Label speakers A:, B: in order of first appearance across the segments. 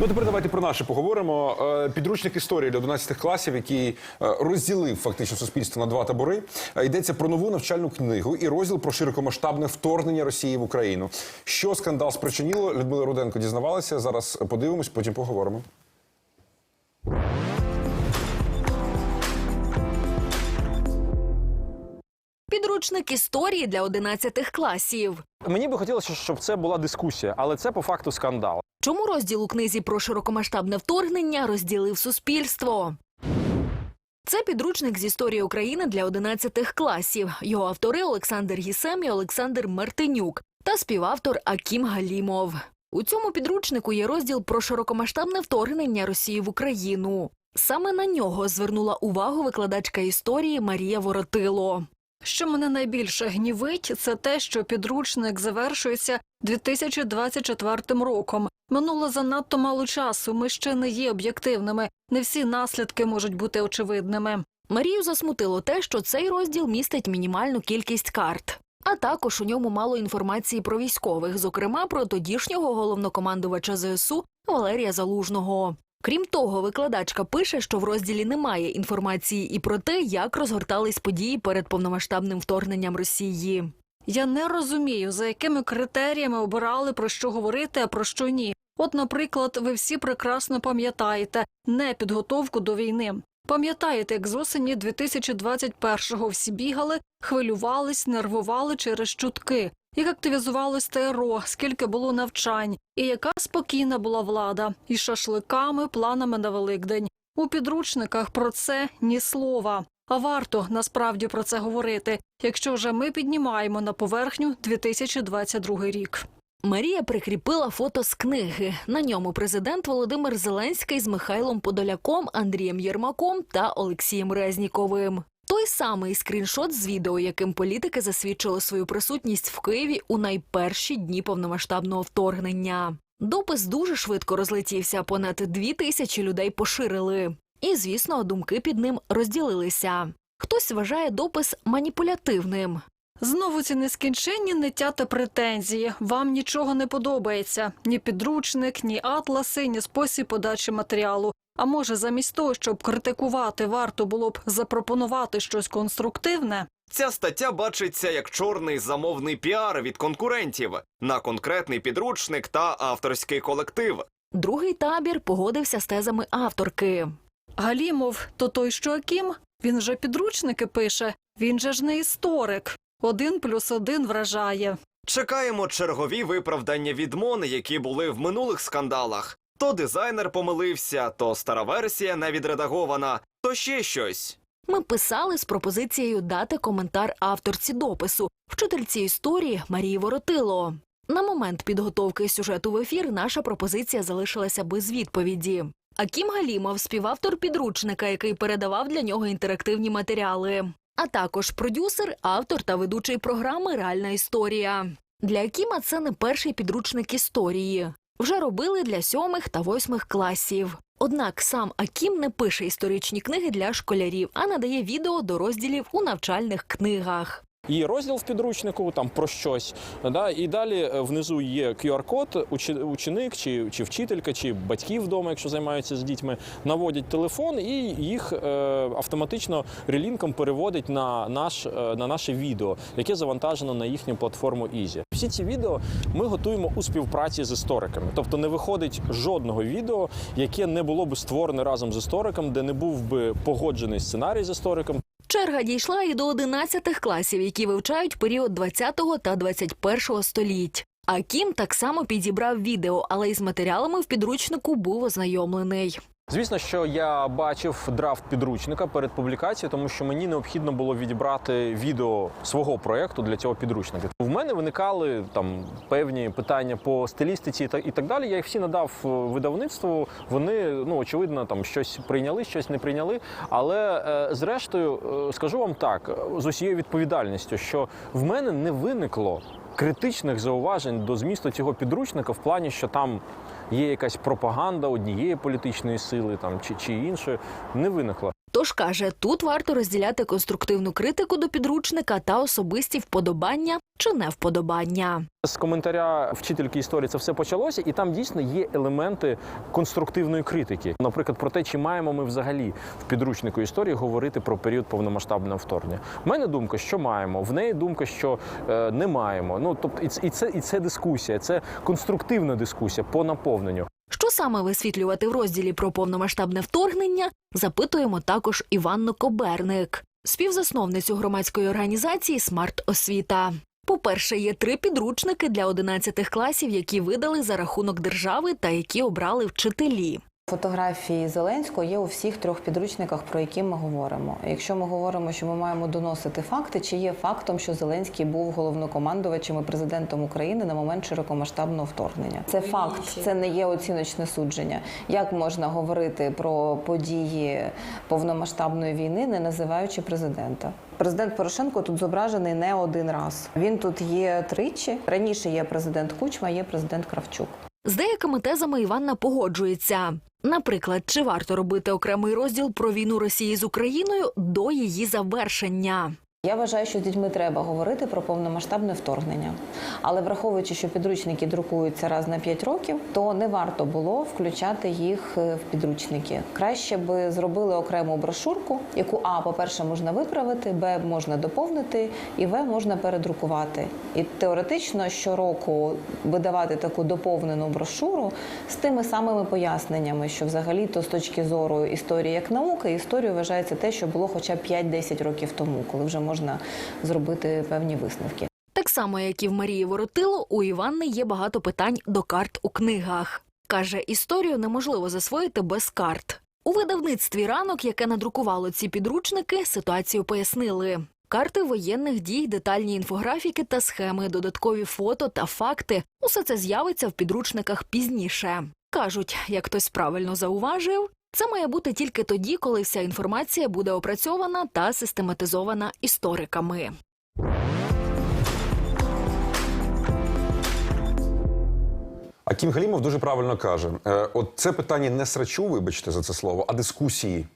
A: Ну тепер давайте про наше поговоримо. Е, Підручник історії для 11 класів, який е, розділив фактично суспільство на два табори. Е, Йдеться про нову навчальну книгу і розділ про широкомасштабне вторгнення Росії в Україну. Що скандал спричинило? Людмила Руденко дізнавалася. Зараз подивимось, потім поговоримо.
B: Підручник історії для 11 класів.
C: Мені би хотілося, щоб це була дискусія, але це по факту скандал.
B: Чому розділ у книзі про широкомасштабне вторгнення розділив суспільство? Це підручник з історії України для 11 класів. Його автори Олександр Гісем і Олександр Мартинюк та співавтор Акім Галімов. У цьому підручнику є розділ про широкомасштабне вторгнення Росії в Україну. Саме на нього звернула увагу викладачка історії Марія Воротило.
D: Що мене найбільше гнівить, це те, що підручник завершується 2024 роком. Минуло занадто мало часу. Ми ще не є об'єктивними. Не всі наслідки можуть бути очевидними.
B: Марію засмутило те, що цей розділ містить мінімальну кількість карт. А також у ньому мало інформації про військових, зокрема про тодішнього головнокомандувача ЗСУ Валерія Залужного. Крім того, викладачка пише, що в розділі немає інформації і про те, як розгортались події перед повномасштабним вторгненням Росії.
D: Я не розумію, за якими критеріями обирали про що говорити, а про що ні. От, наприклад, ви всі прекрасно пам'ятаєте не підготовку до війни. Пам'ятаєте, як з осені 2021-го всі бігали, хвилювались, нервували через чутки, як активізувалось ТРО, скільки було навчань, і яка спокійна була влада із шашликами, планами на Великдень. У підручниках про це ні слова. А варто насправді про це говорити, якщо вже ми піднімаємо на поверхню 2022 рік.
B: Марія прикріпила фото з книги. На ньому президент Володимир Зеленський з Михайлом Подоляком, Андрієм Єрмаком та Олексієм Резніковим. Той самий скріншот з відео, яким політики засвідчили свою присутність в Києві у найперші дні повномасштабного вторгнення. Допис дуже швидко розлетівся. Понад дві тисячі людей поширили. І, звісно, думки під ним розділилися. Хтось вважає допис маніпулятивним.
D: Знову ці нескінченні ниття та претензії. Вам нічого не подобається ні підручник, ні атласи, ні спосіб подачі матеріалу. А може, замість того, щоб критикувати, варто було б запропонувати щось конструктивне?
E: Ця стаття бачиться як чорний замовний піар від конкурентів на конкретний підручник та авторський колектив.
B: Другий табір погодився з тезами авторки.
D: Галімов, то той, що Акім? Він же підручники пише, він же ж не історик. Один плюс один вражає.
E: Чекаємо чергові виправдання від Мони, які були в минулих скандалах. То дизайнер помилився, то стара версія не відредагована, то ще щось.
B: Ми писали з пропозицією дати коментар авторці допису, вчительці історії Марії Воротило. На момент підготовки сюжету в ефір наша пропозиція залишилася без відповіді. Акім Галімов, співавтор підручника, який передавав для нього інтерактивні матеріали, а також продюсер, автор та ведучий програми Реальна історія. Для Акіма це не перший підручник історії. Вже робили для сьомих та восьмих класів. Однак сам Акім не пише історичні книги для школярів, а надає відео до розділів у навчальних книгах.
C: І розділ в підручнику там про щось. Да? І далі е, внизу є QR-код, ученик чи, чи вчителька, чи батьки вдома, якщо займаються з дітьми, наводять телефон і їх е, автоматично релінком переводить на, наш, е, на наше відео, яке завантажено на їхню платформу Easy. Всі ці відео ми готуємо у співпраці з істориками. Тобто не виходить жодного відео, яке не було б створене разом з істориком, де не був би погоджений сценарій з істориком.
B: Черга дійшла і до 11 класів, які вивчають період 20 та 21 століть. кім так само підібрав відео, але із матеріалами в підручнику був ознайомлений.
C: Звісно, що я бачив драфт підручника перед публікацією, тому що мені необхідно було відібрати відео свого проєкту для цього підручника. В мене виникали там певні питання по стилістиці та і так далі. Я їх всі надав е, видавництву. Вони ну очевидно там щось прийняли, щось не прийняли. Але е, зрештою е, скажу вам так е, з усією відповідальністю, що в мене не виникло критичних зауважень до змісту цього підручника в плані, що там є якась пропаганда однієї політичної сили там чи, чи іншої, не виникло.
B: Тож каже, тут варто розділяти конструктивну критику до підручника та особисті вподобання чи невподобання.
C: З коментаря вчительки історії це все почалося, і там дійсно є елементи конструктивної критики. Наприклад, про те, чи маємо ми взагалі в підручнику історії говорити про період повномасштабного вторгнення. У мене думка, що маємо. В неї думка, що е, не маємо. Ну тобто, і це, і це дискусія, це конструктивна дискусія по наповненню.
B: Що саме висвітлювати в розділі про повномасштабне вторгнення, запитуємо також Іванну Коберник, співзасновницю громадської організації Смарт Освіта. По-перше, є три підручники для 11 класів, які видали за рахунок держави та які обрали вчителі.
F: Фотографії Зеленського є у всіх трьох підручниках, про які ми говоримо. Якщо ми говоримо, що ми маємо доносити факти, чи є фактом, що Зеленський був головнокомандувачем і президентом України на момент широкомасштабного вторгнення. Це факт, це не є оціночне судження. Як можна говорити про події повномасштабної війни, не називаючи президента? Президент Порошенко тут зображений не один раз. Він тут є тричі. Раніше є президент Кучма, є президент Кравчук.
B: З деякими тезами Іванна погоджується. Наприклад, чи варто робити окремий розділ про війну Росії з Україною до її завершення?
F: Я вважаю, що з дітьми треба говорити про повномасштабне вторгнення. Але враховуючи, що підручники друкуються раз на 5 років, то не варто було включати їх е, в підручники. Краще би зробили окрему брошурку, яку А, по-перше, можна виправити, Б можна доповнити, і В можна передрукувати. І теоретично щороку видавати таку доповнену брошуру з тими самими поясненнями, що взагалі то з точки зору історії як науки, історію вважається те, що було хоча б 5-10 років тому, коли вже можна зробити певні висновки.
B: Так само, як і в Марії Воротило, у Іванни є багато питань до карт у книгах. Каже, історію неможливо засвоїти без карт. У видавництві ранок, яке надрукувало ці підручники, ситуацію пояснили. Карти воєнних дій, детальні інфографіки та схеми, додаткові фото та факти усе це з'явиться в підручниках пізніше. Кажуть, як хтось правильно зауважив, це має бути тільки тоді, коли вся інформація буде опрацьована та систематизована істориками.
A: А Кім Галімов дуже правильно каже: е, от це питання не срачу, вибачте за це слово, а дискусії.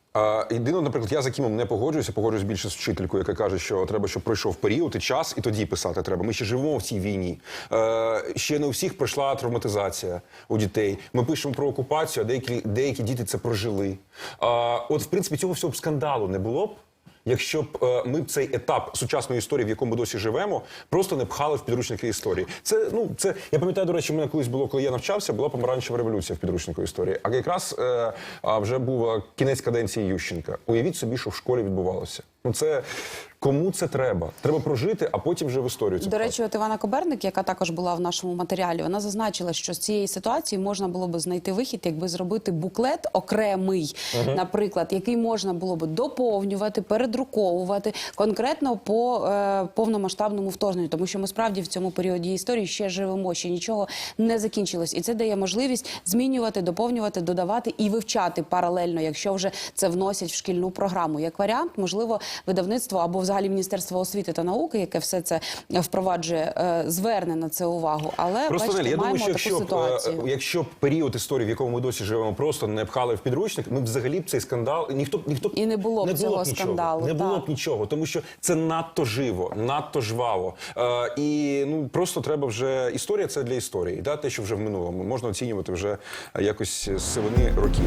A: Єдине, наприклад, я за Кімом не погоджуюся, погоджуюсь більше з вчителькою, яка каже, що треба, щоб пройшов період і час, і тоді писати треба. Ми ще живемо в цій війні. Е, ще не у всіх пройшла травматизація у дітей. Ми пишемо про окупацію, а деякі, деякі діти це прожили. Е, от, в принципі, цього всього б скандалу не було б. Якщо б е, ми б цей етап сучасної історії, в якому досі живемо, просто не пхали в підручники історії. Це ну це я пам'ятаю, до речі, в мене колись було, коли я навчався, була помаранчева революція в підручнику історії. А якраз е, вже був е, кінець каденції Ющенка. Уявіть собі, що в школі відбувалося. Ну це кому це треба? Треба прожити, а потім вже в історію це
G: До речі, от Івана Коберник, яка також була в нашому матеріалі, вона зазначила, що з цієї ситуації можна було би знайти вихід, якби зробити буклет окремий, наприклад, який можна було би доповнювати, передруковувати конкретно по е, повномасштабному вторгненню, тому що ми справді в цьому періоді історії ще живемо, ще нічого не закінчилось, і це дає можливість змінювати, доповнювати, додавати і вивчати паралельно, якщо вже це вносять в шкільну програму. Як варіант, можливо, видавництво або взагалі Міністерство освіти та науки, яке все це впроваджує, е, зверне на це увагу. Але
A: Просто
G: бачите,
A: Нелі, я думаю, що
G: таку
A: якщо б, е, якщо б період історії, в якому ми досі живемо, просто не пхали в підручник, ми б взагалі б цей скандал ніхто ніхто
G: І не було б цього
A: нічого,
G: скандалу,
A: Не було
G: так.
A: б нічого, тому що це надто живо, надто жваво. Е, і ну просто треба вже історія це для історії. Да, те, що вже в минулому можна оцінювати вже якось з сивини років.